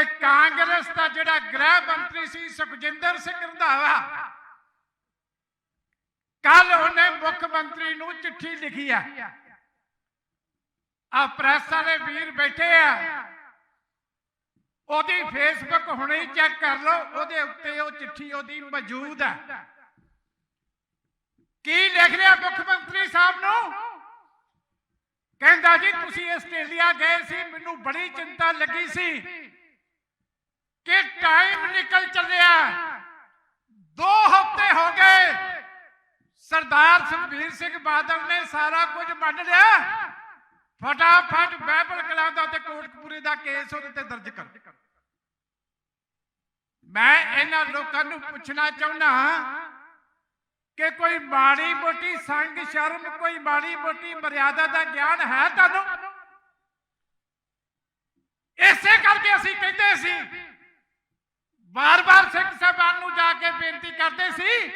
ਕਿ ਕਾਂਗਰਸ ਦਾ ਜਿਹੜਾ ਗ੍ਰਹਿ ਮੰਤਰੀ ਸੀ ਸੁਖਜਿੰਦਰ ਸਿੰਘ ਰੰਧਾਵਾ, ਕੱਲ ਉਹਨੇ ਮੁੱਖ ਮੰਤਰੀ ਨੂੰ ਚਿੱਠੀ ਲਿਖੀ ਆ। ਆ ਪ੍ਰੈਸ ਵਾਲੇ ਵੀਰ ਬੈਠੇ ਆ। ਉਹਦੀ ਫੇਸਬੁੱਕ ਹੁਣੇ ਚੈੱਕ ਕਰ ਲਓ, ਉਹਦੇ ਉੱਤੇ ਉਹ ਚਿੱਠੀ ਉਹਦੀ ਮੌਜੂਦ ਹੈ ਕੀ ਲਿਖ ਰਿਹਾ ਮੁੱਖ ਮੰਤਰੀ ਸਾਹਿਬ ਨੂੰ? ਕਹਿੰਦਾ ਜੀ, ਤੁਸੀਂ ਆਸਟ੍ਰੇਲੀਆ ਗਏ ਸੀ, ਮੈਨੂੰ ਬੜੀ ਚਿੰਤਾ ਲੱਗੀ ਸੀ। ਕਿ ਟਾਈਮ ਨਿਕਲ ਚੱਲਿਆ। ਦੋ ਹਫ਼ਤੇ ਹੋ ਗਏ। ਸਰਦਾਰ ਸੁਖਬੀਰ ਸਿੰਘ ਬਾਦਲ ਨੇ ਸਾਰਾ ਕੁਝ ਮੰਨ ਲਿਆ। ਫਟਾਫਟ ਬਾਈਬਲ ਕਲਾਂ ਦਾ ਤੇ ਕੋਟਕਪੂਰੇ ਦਾ ਕੇਸ ਉਹਦੇ ਤੇ ਦਰਜ ਕਰ। ਮੈਂ ਇਹਨਾਂ ਲੋਕਾਂ ਨੂੰ ਪੁੱਛਣਾ ਚਾਹੁੰਦਾ ਕਿ ਕੋਈ ਮਾੜੀ ਮੋਟੀ ਸੰਗ ਸ਼ਰਮ, ਕੋਈ ਮਾੜੀ ਮੋਟੀ ਮਰਿਆਦਾ ਦਾ ਗਿਆਨ ਹੈ ਤੁਹਾਨੂੰ? ਇਸੇ ਕਰਕੇ ਅਸੀਂ ਕਹਿੰਦੇ ਸੀ ਬਾਰ-ਬਾਰ ਸਿੱਖ ਸਾਹਿਬਾਨ ਨੂੰ ਜਾ ਕੇ ਬੇਨਤੀ ਕਰਦੇ ਸੀ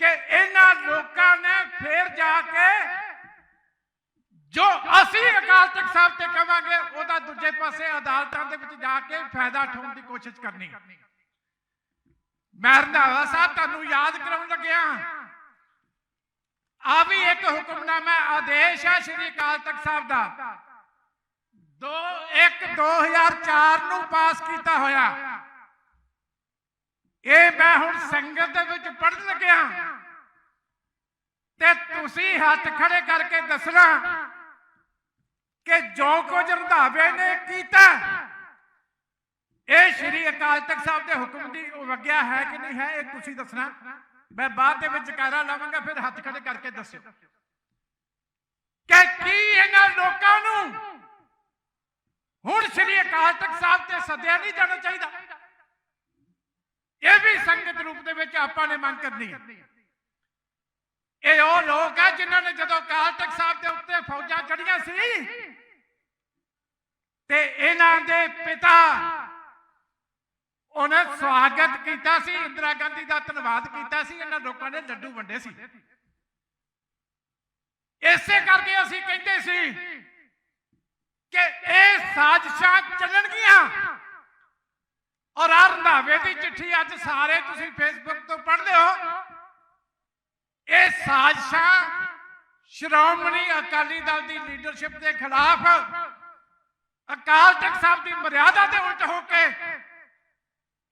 ਕਿ ਇਹਨਾਂ ਲੋਕਾਂ ਨੇ ਫੇਰ ਜਾ ਕੇ ਜੋ ਅਸੀਂ ਅਕਾਲ ਤਖਤ ਸਾਹਿਬ ਤੇ ਕਵਾਂਗੇ, ਉਹਦਾ ਦੂਜੇ ਪਾਸੇ ਅਦਾਲਤਾਂ ਦੇ ਵਿੱਚ ਜਾ ਕੇ ਫਾਇਦਾ ਉਠਾਉਣ ਦੀ ਕੋਸ਼ਿਸ਼ ਕਰਨੀ। ਮੈਂ ਰੰਧਾਵਾ ਸਾਹਿਬ ਤੁਹਾਨੂੰ ਯਾਦ ਕਰਾਉਣ ਲੱਗਿਆ। ਆ ਵੀ ਇੱਕ ਹੁਕਮਨਾਮਾ ਆਦੇਸ਼ ਹੈ ਸ੍ਰੀ ਅਕਾਲ ਤਖਤ ਸਾਹਿਬ ਦਾ। 2 1 2004 ਨੂੰ ਪਾਸ ਕੀਤਾ ਹੋਇਆ। ਇਹ ਮੈਂ ਹੁਣ ਸੰਗਤ ਦੇ ਵਿੱਚ ਪੜਨ ਲੱਗਿਆ। ਤੇ ਤੁਸੀਂ ਹੱਥ ਖੜੇ ਕਰਕੇ ਦੱਸਣਾ ਕਿ ਜੋ ਕੁਝ ਰੰਧਾਵੇ ਨੇ ਕੀਤਾ, ਇਹ ਸ਼੍ਰੀ ਅਕਾਲ ਤਖਤ ਸਾਹਿਬ ਦੇ ਹੁਕਮ ਦੀ ਵਗਿਆ ਹੈ ਕਿ ਨਹੀਂ ਹੈ, ਇਹ ਤੁਸੀਂ ਦੱਸਣਾ। ਮੈਂ ਬਾਅਦ ਦੇ ਵਿੱਚ ਜਕਾਰਾ ਲਾਵਾਂਗਾ, ਫਿਰ ਹੱਥ ਖੜੇ ਕਰਕੇ ਦੱਸਿਓ। ਕਿ ਕੀ ਇਹਨਾਂ ਲੋਕਾਂ ਨੂੰ ਹੁਣ ਸ਼੍ਰੀ ਅਕਾਲ ਤਖਤ ਸਾਹਿਬ ਤੇ ਸੱਦਿਆ ਨਹੀਂ ਜਾਣਾ ਚਾਹੀਦਾ। ਇਹ ਵੀ ਸੰਗਤ ਰੂਪ ਦੇ ਵਿੱਚ ਆਪਾਂ ਨੇ ਮੰਗ ਕਰਨੀ ਹੈ। ਇਹ ਉਹ ਲੋਕ ਆ ਜਿਨ੍ਹਾਂ ਨੇ ਜਦੋਂ ਅਕਾਲ ਤਖਤ ਸਾਹਿਬ ਦੇ ਉੱਤੇ ਫੌਜਾਂ ਚੜੀਆਂ ਸੀ, ਤੇ ਇਹਨਾਂ ਦੇ ਪਿਤਾ ਉਹਨੇ ਸਵਾਗਤ ਕੀਤਾ ਸੀ, ਇੰਦਰਾ ਗਾਂਧੀ ਦਾ ਧੰਨਵਾਦ ਕੀਤਾ ਸੀ, ਇਹਨਾਂ ਲੋਕਾਂ ਨੇ ਲੱਡੂ ਵੰਡੇ ਸੀ। ਇਸੇ ਕਰਕੇ ਅਸੀਂ ਕਹਿੰਦੇ ਸੀ ਕਿ ਇਹ ਸਾਜ਼ਿਸ਼ਾਂ ਚੱਲਣਗੀਆਂ। ਔਰ ਆ ਰੰਧਾਵੇ ਦੀ ਚਿੱਠੀ ਅੱਜ ਸਾਰੇ ਤੁਸੀਂ ਫੇਸਬੁੱਕ ਤੋਂ ਪੜ੍ਹਦੇ ਹੋ। ਇਹ ਸਾਜ਼ਿਸ਼ਾਂ ਸ਼੍ਰੋਮਣੀ ਅਕਾਲੀ ਦਲ ਦੀ ਲੀਡਰਸ਼ਿਪ ਦੇ ਖਿਲਾਫ ਅਕਾਲ ਤਖਤ ਸਾਹਿਬ ਦੀ ਮਰਿਆਦਾ ਦੇ ਉਲਟ ਹੋ ਕੇ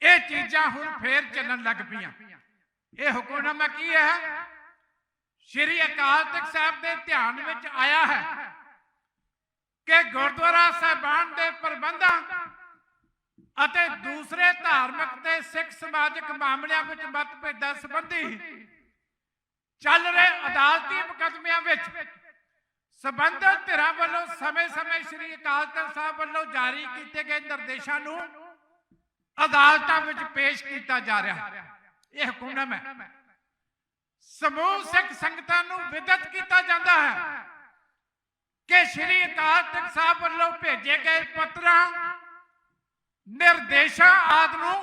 ਇਹ ਚੀਜ਼ਾਂ ਹੁਣ ਫੇਰ ਚੱਲਣ ਲੱਗ ਪਈਆਂ। ਇਹ ਹੁਕਮਨਾਮਾ ਕੀ ਹੈ? ਸ਼੍ਰੀ ਅਕਾਲ ਤਖਤ ਸਾਹਿਬ ਦੇ ਧਿਆਨ ਵਿੱਚ ਆਇਆ ਹੈ ਕਿ ਗੁਰਦੁਆਰਾ ਸਾਹਿਬਾਨ ਦੇ ਪ੍ਰਬੰਧਾਂ ਅਤੇ ਦੂਸਰੇ ਧਾਰਮਿਕ ਤੇ ਸਿੱਖ ਸਮਾਜਿਕ ਮਾਮਲਿਆਂ ਵਿੱਚ ਮਤਭੇਦਾਂ ਸੰਬੰਧੀ ਚੱਲ ਰਹੇ ਅਦਾਲਤੀ ਮੁਕੱਦਮਿਆਂ ਵਿੱਚ ਸਬੰਧਤ ਧਿਰਾਂ ਵੱਲੋਂ ਸਮੇਂ-ਸਮੇਂ ਸ੍ਰੀ ਅਕਾਲ ਤਖਤ ਸਾਹਿਬ ਵੱਲੋਂ ਜਾਰੀ ਕੀਤੇ ਗਏ ਨਿਰਦੇਸ਼ਾਂ ਨੂੰ ਅਦਾਲਤਾਂ ਵਿੱਚ ਪੇਸ਼ ਕੀਤਾ ਜਾ ਰਿਹਾ। ਹੈ ਇਹ ਹੁਕਮਨਾਮਾ ਹੈ। ਸਮੂਹ ਸਿੱਖ ਸੰਗਤਾਂ ਨੂੰ ਵਿਦਤ ਕੀਤਾ ਜਾਂਦਾ ਹੈ। ਕਿ ਸ੍ਰੀ ਅਕਾਲ ਤਖਤ ਸਾਹਿਬ ਵੱਲੋਂ ਭੇਜੇ ਗਏ ਪੱਤਰਾਂ, ਨਿਰਦੇਸ਼ਾਂ ਆਦਿ ਨੂੰ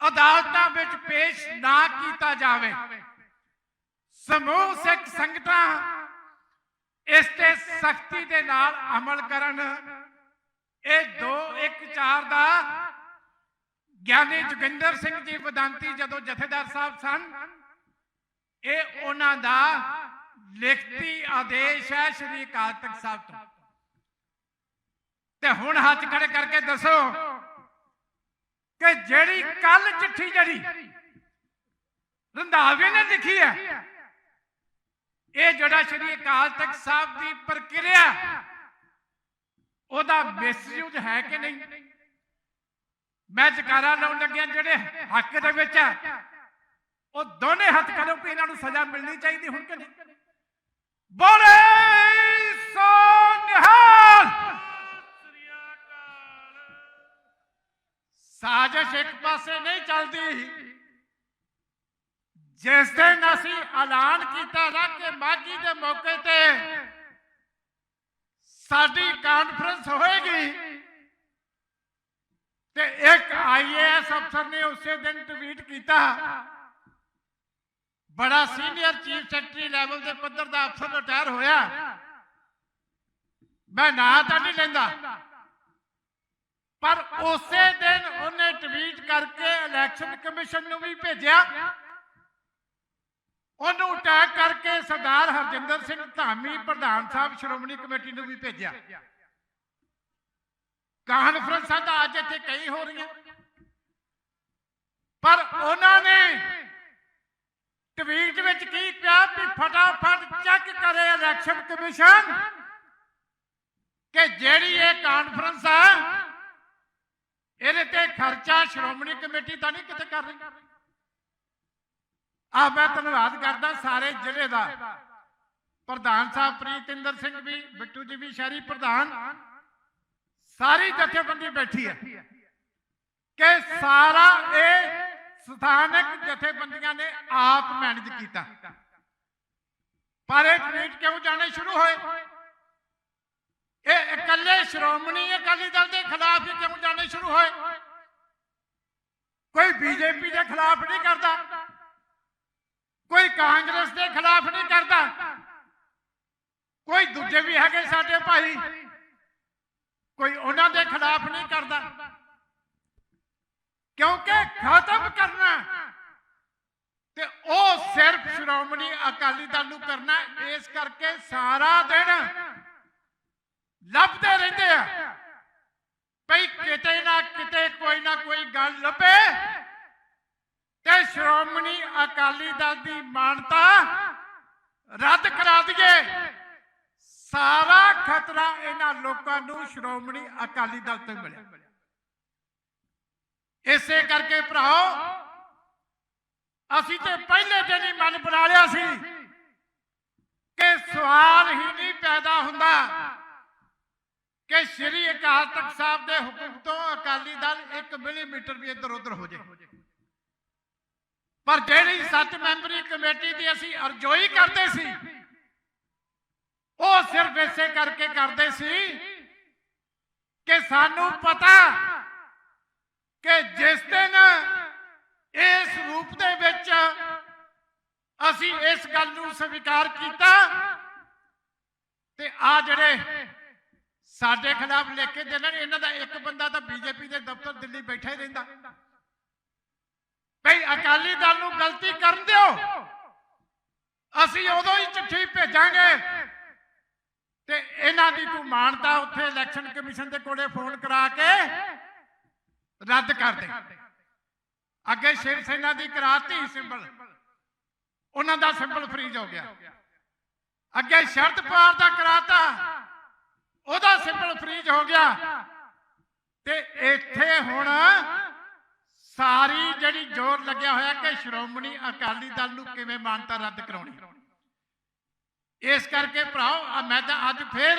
ਅਦਾਲਤਾਂ ਵਿੱਚ ਪੇਸ਼ ਨਾ ਕੀਤਾ ਜਾਵੇ। ਸਮੂਹ ਸਿੱਖ ਸੰਗਤਾਂ ਇਸ ਤੇ ਸਖਤੀ ਦੇ ਨਾਲ ਅਮਲ ਕਰਨ। ਇਹ 2 1 4 ਦਾ ਗਿਆਨੀ ਜੋਗਿੰਦਰ ਸਿੰਘ ਜੀ ਵਿਦਾਂਤੀ ਜਦੋਂ ਜਥੇਦਾਰ ਸਾਹਿਬ ਸਨ, ਇਹ ਉਹਨਾਂ ਦਾ ਲਿਖਤੀ ਆਦੇਸ਼ ਹੈ ਸ੍ਰੀ ਅਕਾਲ ਤਖਤ ਸਾਹਿਬ ਤੋਂ। ਤੇ ਹੁਣ ਹੱਥ ਖੜੇ ਕਰਕੇ ਦੱਸੋ ਕਿ ਜਿਹੜੀ ਕੱਲ ਚਿੱਠੀ ਜਿਹੜੀ ਰੰਧਾਵੇ ਨੇ ਲਿਖੀ ਹੈ, ਇਹ ਜਿਹੜਾ ਸ੍ਰੀ ਅਕਾਲ ਤਖਤ ਸਾਹਿਬ ਦੀ ਪ੍ਰਕਿਰਿਆ, ਉਹਦਾ ਮਿਸਯੂਜ਼ ਹੈ ਕਿ ਨਹੀਂ? ਮੈਂ ਜਕਾਰਾ ਲਾਉਣ ਲੱਗਿਆ ਜਿਹੜੇ ਹੱਕ ਦੇ ਵਿੱਚ ਹੈ, ਉਹ ਦੋਨੇ ਹੱਥ ਕਰੋ ਕਿ ਇਹਨਾਂ ਨੂੰ ਸਜ਼ਾ ਮਿਲਣੀ ਚਾਹੀਦੀ ਹੁਣ ਕਿ ਨਹੀਂ? ਬੋਲੇ ਸੋ ਸਾਜ਼ਿਸ਼ ਇੱਕ ਪਾਸੇ ਨਹੀਂ ਚੱਲਦੀ। ਜਿਸ ਦਿਨ ਅਸੀਂ ਐਲਾਨ ਕੀਤਾ ਨਾ ਕਿ ਮਾਗੀ ਦੇ ਮੌਕੇ ਤੇ ਸਾਡੀ ਕਾਨਫਰੰਸ ਹੋਏਗੀ, ਤੇ ਇੱਕ ਆਈਏਐਸ ਅਫਸਰ ਨੇ ਉਸੇ ਦਿਨ ਟਵੀਟ ਕੀਤਾ ਬੜਾ ਸੀਨੀਅਰ ਚੀਫ ਸੈਕਟਰੀ ਲੈਵਲ ਦੇ ਪੱਧਰ ਦਾ ਅਫਸਰ ਰਿਟਾਇਰ ਹੋਇਆ। ਮੈਂ ਨਾਂ ਤਾਂ ਨਹੀਂ ਲੈਂਦਾ। ਉਸੇ ਦਿਨ ਉਹਨੇ ਟਵੀਟ ਕਰਕੇ ਇਲੈਕਸ਼ਨ ਕਮਿਸ਼ਨ ਨੂੰ ਵੀ ਭੇਜਿਆ। ਉਹਨੂੰ ਅਟੈਕ ਕਰਕੇ ਸਰਦਾਰ ਹਰਜਿੰਦਰ ਸਿੰਘ ਧਾਮੀ, ਪ੍ਰਧਾਨ ਸਾਹਿਬ, ਸ਼੍ਰੋਮਣੀ ਕਮੇਟੀ ਨੂੰ ਵੀ ਭੇਜਿਆ। ਕਾਨਫਰੰਸਾਂ ਤਾਂ ਅੱਜ ਇੱਥੇ ਕਈ ਹੋ ਰਹੀਆਂ। ਪਰ ਉਹਨਾਂ ਨੇ ਟਵੀਟ ਵਿੱਚ ਕੀ ਕਿਹਾ ਵੀ ਫਟਾਫਟ ਚੈੱਕ ਕਰੇ ਇਲੈਕਸ਼ਨ ਕਮਿਸ਼ਨ ਕਿ ਜਿਹੜੀ ਇਹ ਕਾਨਫਰੰਸ ਆ, ਇਹਦੇ ਤੇ ਖਰਚਾ ਸ਼੍ਰੋਮਣੀ ਕਮੇਟੀ ਤਾਂ ਨਹੀਂ ਕਿਤੇ ਕਰ ਰਹੀ। ਆ ਮੈਂ ਧੰਨਵਾਦ ਕਰਦਾ ਸਾਰੇ ਜ਼ਿਲ੍ਹੇ ਦਾ। ਪ੍ਰਧਾਨ ਸਾਹਿਬ ਪ੍ਰੀਤਿੰਦਰ ਸਿੰਘ ਵੀ, ਬਿੱਟੂ ਜੀ ਵੀ, ਸ਼ਹਿਰੀ ਪ੍ਰਧਾਨ, ਸਾਰੀ ਜਥੇਬੰਦੀ ਬੈਠੀ ਹੈ ਕਿ ਸਾਰਾ ਇਹ ਸਥਾਨਕ ਜਥੇਬੰਦੀਆਂ ਨੇ ਆਪ ਮੈਨੇਜ ਕੀਤਾ। ਪਰ ਇਹ ਟਵੀਟ ਕਿਉਂ ਜਾਣੇ ਸ਼ੁਰੂ ਹੋਏ? ਇਹ ਇਕੱਲੇ ਸ਼੍ਰੋਮਣੀ ਅਕਾਲੀ ਦਲ ਦੇ ਖਿਲਾਫ ਹੀ ਕਿਉਂ ਜਾਣੇ ਸ਼ੁਰੂ ਹੋਏ? ਕੋਈ ਬੀਜੇਪੀ ਦੇ ਖਿਲਾਫ ਨਹੀਂ ਕਰਦਾ। ਕੋਈ ਕਾਂਗਰਸ ਦੇ ਖਿਲਾਫ ਨਹੀਂ ਕਰਦਾ। ਕੋਈ ਦੂਜੇ ਵੀ ਹੈਗੇ ਸਾਡੇ ਭਾਈ। ਕੋਈ ਉਹਨਾਂ ਦੇ ਖਿਲਾਫ ਨਹੀਂ ਕਰਦਾ। ਕਿਉਂਕਿ ਖਤਮ ਕਰਨਾ ਤੇ ਉਹ ਸਿਰਫ ਸ਼੍ਰੋਮਣੀ ਅਕਾਲੀ ਦਲ ਨੂੰ ਕਰਨਾ ਇਸ ਕਰਕੇ ਸਾਰਾ ਦਿਨ ਲੱਭਦੇ ਰਹਿੰਦੇ ਆ। ਭਈ ਕਿਤੇ ਨਾ ਕਿਤੇ ਕੋਈ ਨਾ ਕੋਈ ਗੱਲ ਲੱਭੇ। ਤੇ ਸ਼੍ਰੋਮਣੀ ਅਕਾਲੀ ਦਲ ਦੀ ਮਾਨਤਾ ਰੱਦ ਕਰਾ ਦਈਏ। ਸਾਰਾ ਖਤਰਾ ਇਹਨਾਂ ਲੋਕਾਂ ਨੂੰ ਸ਼੍ਰੋਮਣੀ ਅਕਾਲੀ ਦਲ ਤੋਂ ਮਿਲਿਆ। ਇਸੇ ਕਰਕੇ ਭਰਾਓ, ਅਸੀਂ ਤੇ ਪਹਿਲੇ ਦਿਨ ਹੀ ਮਨ ਬਣਾ ਲਿਆ ਸੀ ਕਿ ਸਵਾਲ ਹੀ ਨਹੀਂ ਪੈਦਾ ਹੁੰਦਾ ਕਿ ਸ਼੍ਰੀ ਅਕਾਲ ਤਖਤ ਸਾਹਿਬ ਦੇ ਹੁਕਮ ਤੋਂ ਅਕਾਲੀ ਦਲ 1 ਮਿਲੀਮੀਟਰ ਵੀ ਇੱਧਰ ਉੱਧਰ ਹੋ ਜਾਏ ਪਰ ਜਿਹੜੀ ਸੱਤ ਮੈਂਬਰੀ ਕਮੇਟੀ ਦੀ ਅਸੀਂ ਅਰਜ਼ੋਈ ਕਰਦੇ ਸੀ, ਉਹ ਸਿਰਫ ਇਸੇ ਕਰਕੇ ਕਰਦੇ ਸੀ ਕਿ ਸਾਨੂੰ ਪਤਾ ਕਿ ਜਿਸ ਦਿਨ ਇਸ ਰੂਪ ਦੇ ਵਿੱਚ ਅਸੀਂ ਇਸ ਗੱਲ ਨੂੰ ਸਵੀਕਾਰ ਕੀਤਾ ਤੇ ਆ ਜਿਹੜੇ ਸਾਡੇ ਖਿਲਾਫ ਲਿਖ ਕੇ ਦੇਣ ਇਹਨਾਂ ਦਾ ਇੱਕ ਬੰਦਾ ਤਾਂ ਬੀਜੇਪੀ ਦੇ ਦਫ਼ਤਰ ਦਿੱਲੀ ਬੈਠਾ ਹੀ ਰਹਿੰਦਾ। ਭਈ ਅਕਾਲੀ ਦਲ ਨੂੰ ਗਲਤੀ ਕਰਨ ਦਿਓ। ਅਸੀਂ ਉਦੋਂ ਹੀ ਚਿੱਠੀ ਭੇਜਾਂਗੇ ਤੇ ਇਹਨਾਂ ਦੀ ਕੋਈ ਮਾਨਤਾ ਉੱਥੇ ਇਲੈਕਸ਼ਨ ਕਮਿਸ਼ਨ ਦੇ ਕੋਲੇ ਫੋਨ ਕਰਾ ਕੇ ਰੱਦ ਕਰ ਦੇ। ਅੱਗੇ ਸ਼ਿਵ ਸੈਨਾ ਦੀ ਕਰਾਤੀ ਸਿੰਬਲ। ਉਹਨਾਂ ਦਾ ਸਿੰਬਲ ਫਰੀਜ਼ ਹੋ ਗਿਆ। ਅੱਗੇ ਸ਼ਰਤ ਪਾਰ ਦਾ ਕਰਾਤਾ। ਉਹਦਾ ਸਿੰਬਲ ਫਰੀਜ਼ ਹੋ ਗਿਆ। ਤੇ ਇੱਥੇ ਹੁਣ ਸਾਰੀ ਜਿਹੜੀ ਜ਼ੋਰ ਲੱਗਿਆ ਹੋਇਆ ਕਿ ਸ਼੍ਰੋਮਣੀ ਅਕਾਲੀ ਦਲ ਨੂੰ ਕਿਵੇਂ ਮਾਨਤਾ ਰੱਦ ਕਰਾਉਣੀ। ਇਸ ਕਰਕੇ ਭਰਾਓ ਮੈਂ ਤਾਂ ਅੱਜ ਫੇਰ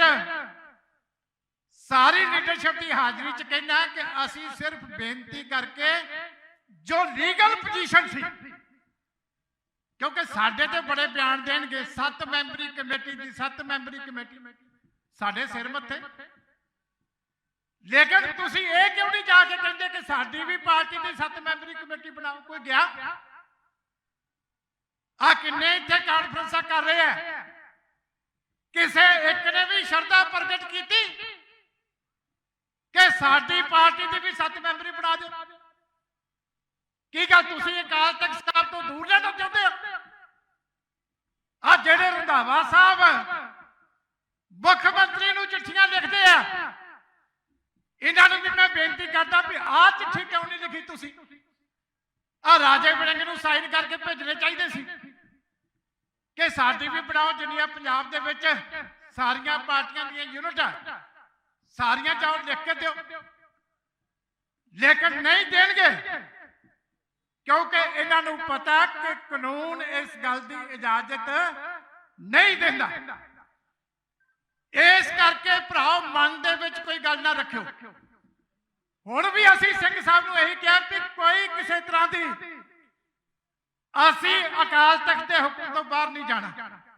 ਸਾਰੀ ਲੀਡਰਸ਼ਿਪ ਦੀ ਹਾਜ਼ਰੀ 'ਚ ਕਹਿਣਾ ਕਿ ਅਸੀਂ ਸਿਰਫ ਬੇਨਤੀ ਕਰਕੇ ਜੋ ਲੀਗਲ ਪੋਜੀਸ਼ਨ ਸੀ, ਕਿਉਂਕਿ ਸਾਡੇ ਤੇ ਬੜੇ ਬਿਆਨ ਦੇਣਗੇ, ਸੱਤ ਮੈਂਬਰੀ ਕਮੇਟੀ ਦੀ, ਸੱਤ ਮੈਂਬਰੀ ਕਮੇਟੀ ਸਾਡੇ ਸਿਰ ਮੱਥੇ। ਲੇਕਿਨ ਤੁਸੀਂ ਇਹ ਕਿਉਂ ਨਹੀਂ ਜਾ ਕੇ ਕਹਿੰਦੇ ਕਿ ਸਾਡੀ ਵੀ ਪਾਰਟੀ ਦੀ ਸੱਤ ਮੈਂਬਰੀ ਕਮੇਟੀ ਬਣਾਓ, ਕੋਈ ਗਿਆ? ਆ ਕਿੰਨੇ ਇੱਥੇ ਕਾਨਫਰੰਸਾਂ ਕਰ ਰਹੇ ਆ। ਕਿਸੇ ਇੱਕ ਨੇ ਵੀ ਸ਼ਰਧਾ ਪ੍ਰਗਟ ਕੀਤੀ? ਸਾਡੀ ਪਾਰਟੀ ਦੀ ਵੀ ਸੱਤ ਮੈਂਬਰੀ ਬਣਾ ਦਿਓ। ਕੀ ਗੱਲ ਤੁਸੀਂ ਅਕਾਲ ਤਖਤ ਸਾਹਿਬ ਤੋਂ ਦੂਰ ਲੈਣਾ ਚਾਹੁੰਦੇ ਹੋ? ਆ ਜਿਹੜੇ ਰੰਧਾਵਾ ਸਾਹਿਬ ਮੁੱਖ ਮੰਤਰੀ ਨੂੰ ਚਿੱਠੀਆਂ ਲਿਖਦੇ ਆ, ਇਹਨਾਂ ਨੂੰ ਵੀ ਮੈਂ ਬੇਨਤੀ ਕਰਦਾ ਵੀ ਆਹ ਚਿੱਠੀ ਕਿਉਂ ਨਹੀਂ ਲਿਖੀ ਤੁਸੀਂ? ਆ ਰਾਜੇ ਵੜਿੰਗ ਨੂੰ ਸਾਈਨ ਕਰਕੇ ਭੇਜਣੇ ਚਾਹੀਦੇ ਸੀ ਕਿ ਸਾਡੀ ਵੀ ਬਣਾਓ ਜਿੰਨੀਆਂ ਪੰਜਾਬ ਦੇ ਵਿੱਚ ਸਾਰੀਆਂ ਪਾਰਟੀਆਂ ਦੀਆਂ ਯੂਨਿਟ। ਸਾਰੀਆਂ ਚਾਹੋ ਲਿਖ ਕੇ ਦਿਓ। ਲੇਕਿਨ ਨਹੀਂ ਦੇਣਗੇ। ਕਿਉਂਕਿ ਇਹਨਾਂ ਨੂੰ ਪਤਾ ਕਿ ਕਾਨੂੰਨ ਇਸ ਗੱਲ ਦੀ ਇਜਾਜ਼ਤ ਨਹੀਂ ਦਿੰਦਾ। ਇਸ ਕਰਕੇ ਭਰਾਓ, ਮਨ ਦੇ ਵਿੱਚ ਕੋਈ ਗੱਲ ਨਾ ਰੱਖਿਓ। ਹੁਣ ਵੀ ਅਸੀਂ ਸਿੰਘ ਸਾਹਿਬ ਨੂੰ ਇਹੀ ਕਿਹਾ ਕਿ ਕੋਈ ਕਿਸੇ ਤਰ੍ਹਾਂ ਦੀ ਅਸੀਂ ਅਕਾਲ ਤਖਤ ਦੇ ਹੁਕਮ ਤੋਂ ਬਾਹਰ ਨਹੀਂ ਜਾਣਾ।